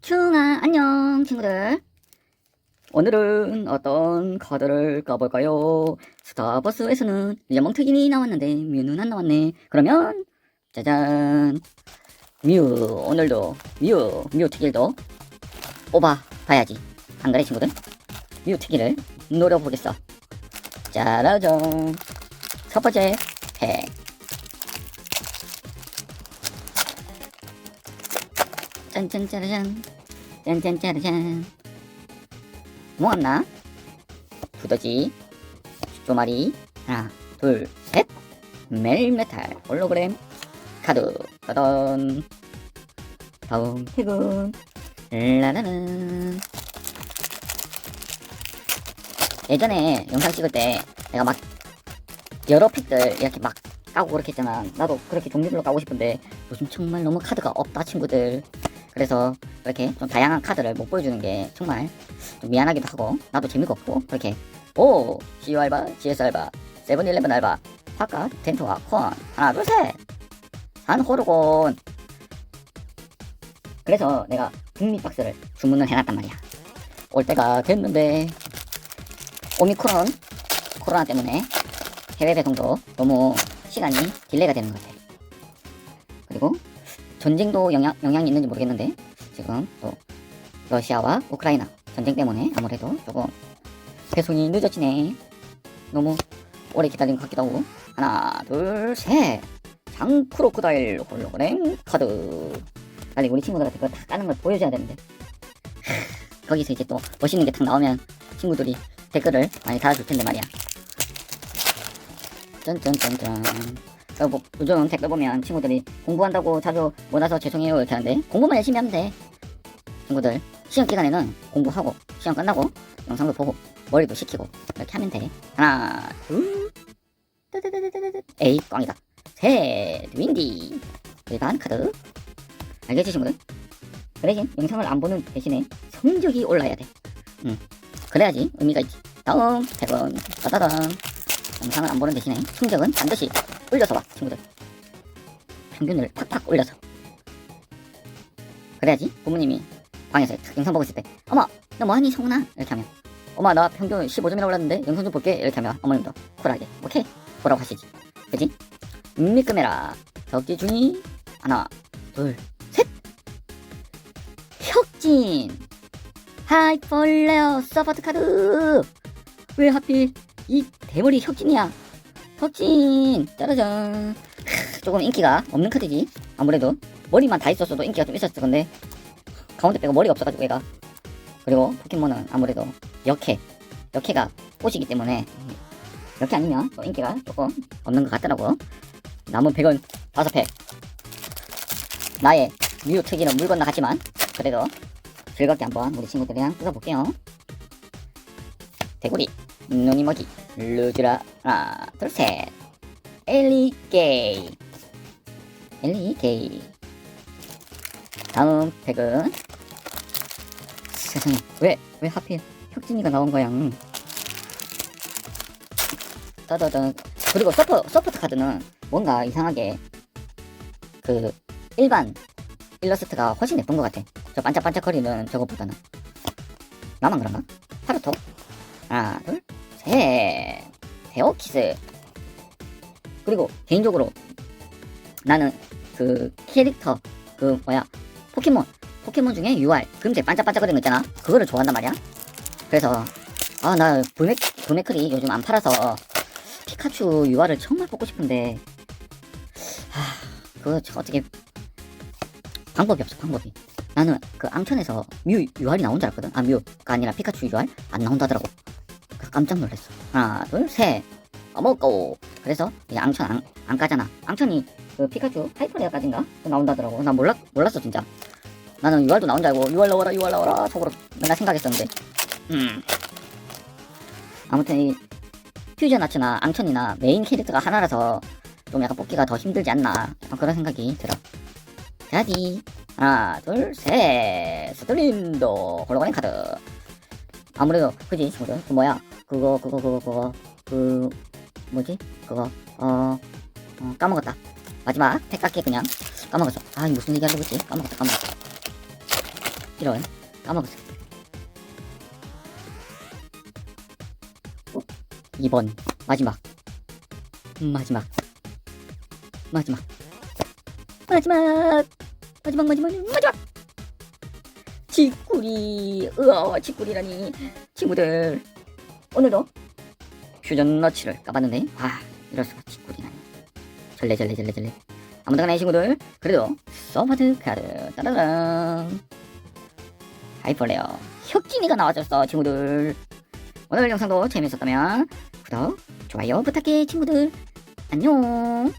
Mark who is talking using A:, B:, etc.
A: 충아 안녕 친구들
B: 오늘은 어떤 카드를 까볼까요? 스타버스에서는 레몬특인이 나왔는데 뮤는 안 나왔네. 그러면 짜잔 뮤 오늘도 뮤 뮤 특일도 뽑아 봐야지. 안 그래 친구들? 뮤 특일을 노려보겠어. 짜라잔 첫 번째 팩 짠짠짜라잔 짠짠짜라잔 뭐 없나? 두더지. 쪼마리. 하나 둘 셋. 멜메탈 홀로그램. 카드 따단 다음 팩은 라라는 예전에 영상 찍을 때 내가 막 여러 팩들 이렇게 막 까고 그렇게 했잖아. 나도 그렇게 종류별로 까고 싶은데 요즘 정말 너무 카드가 없다 친구들. 그래서 이렇게 좀 다양한 카드를 못 보여주는 게 정말 좀 미안하기도 하고 나도 재미가 없고 그렇게. 오 CU 알바 GS 알바 세븐일레븐 알바 파카 텐토와 콘. 하나 둘셋. 산호르곤. 그래서 내가 북미 박스를 주문을 해놨단 말이야. 올 때가 됐는데 오미크론 코로나 때문에 해외 배송도 너무 시간이 딜레이가 되는 것 같아 그리고 전쟁도 영향, 영향이 있는지 모르겠는데 지금 또 러시아와 우크라이나 전쟁 때문에 아무래도 조금 배송이 늦어지네. 너무 오래 기다린 것 같기도 하고. 하나, 둘, 셋. 장크로코다일 홀로그램 카드. 빨리 우리 친구들한테 그거 다 까는 걸 보여줘야 되는데. 거기서 이제 또 멋있는 게탁 나오면 친구들이 댓글을 많이 달아줄 텐데 말이야. 짠짠짠짠. 그뭐 요즘 댓글 보면 친구들이 공부한다고 자주 못 와서 죄송해요 이렇게 하는데 공부만 열심히 하면 돼. 친구들 시험 기간에는 공부하고 시험 끝나고 영상도 보고 머리도 식히고 이렇게 하면 돼 하나 둘 에이 꽝이다 셋 윈디 일반 카드 알겠지 친구들 그 대신 영상을 안 보는 대신에 성적이 올라야 돼 응. 그래야지 의미가 있지. 다음 100원 따다단 영상을 안 보는 대신에 성적은 반드시 올려서 봐 친구들. 평균을 팍팍 올려서. 그래야지 부모님이 방에서 탁 영상 보고 있을 때 어머 너 뭐하니 성훈아? 이렇게 하면 엄마 나 평균 15점이나 올랐는데 영상 좀 볼게. 이렇게 하면 어머님도 쿨하게 오케이 보라고 하시지. 그지? 미끄메라. 덕지 중이 하나 둘셋. 혁진 하이폴레어 서포트 카드. 왜 하필 이 대머리 혁진이야? 혁진 짜라잔. 조금 인기가 없는 카드지. 아무래도 머리만 다 있었어도 인기가 좀 있었을 건데. 가운데 빼고 머리가 없어가지고 얘가. 그리고 포켓몬은 아무래도 역해. 역해가 꽃이기 때문에. 역해 아니면 또 인기가 조금 없는 것 같더라고. 남은 100원 5팩. 나의 뮤 특이는 물 건너 갔지만 그래도 즐겁게 한번 우리 친구들이랑 뜯어볼게요. 대구리 뭐지 루즈라 하나 둘 셋. 엘리 게이. 엘리 게이. 다음 팩은 세상에 왜 왜 하필 혁진이가 나온 거야? 음. 따다단. 그리고 서포 서포트 카드는 뭔가 이상하게 그 일반 일러스트가 훨씬 예쁜 것 같아 저 반짝반짝거리는 저거보다는. 나만 그런가 하루토 하나 둘셋. 데오키스. 그리고 개인적으로 나는 그 캐릭터 그 뭐야 포켓몬 포켓몬 중에 UR 금색 반짝반짝거리는 거 있잖아. 그거를 좋아한단 말이야. 그래서 아 나 불맥 불맥클이 요즘 안 팔아서 피카츄 UR을 정말 뽑고 싶은데. 하 그거 저 어떻게 방법이 없어 방법이 나는 그 앙천에서 뮤 UR이 나온 줄 알았거든. 아 뮤가 아니라 피카츄 UR 안 나온다더라고. 깜짝 놀랐어. 하나 둘셋. 어먹고. 그래서 이 앙천 안, 안 까잖아. 앙천이 그 피카츄 하이퍼레어까지인가? 또 나온다더라고. 나 몰랐 몰랐어 진짜. 나는 6월도 나온 줄 알고 6월 나와라 6월 나와라 속으로 맨날 생각했었는데. 음. 아무튼 이 퓨전 아츠나 앙천이나 메인 캐릭터가 하나라서 좀 약간 뽑기가 더 힘들지 않나. 그런 생각이 들어. 자디 하나 둘셋. 스틀린도. 홀로그램 카드. 아무래도 그지? 친구들 그 뭐야? 그거 그거 그거 그거. 그 뭐지? 그거. 어, 어 까먹었다. 마지막 택깎게 그냥. 까먹었어. 아 무슨 얘기 하려고 했지? 까먹었다 까먹었어 이런. 까먹었어. 어? 2번. 마지막. 마지막. 마지막. 마지막 마지막 마지막 마지막! 치꾸리 으아 치꾸리라니. 친구들 오늘도 퓨전 너치를 까봤는데? 와 이럴 수가 치꾸리라니. 절레 절레 절레 절레. 아무튼 간에 친구들 그래도 서바드 카드 따라란. 하이퍼레어 혁진이가 나와줬어 친구들. 오늘 영상도 재밌었다면 구독 좋아요 부탁해 친구들. 안녕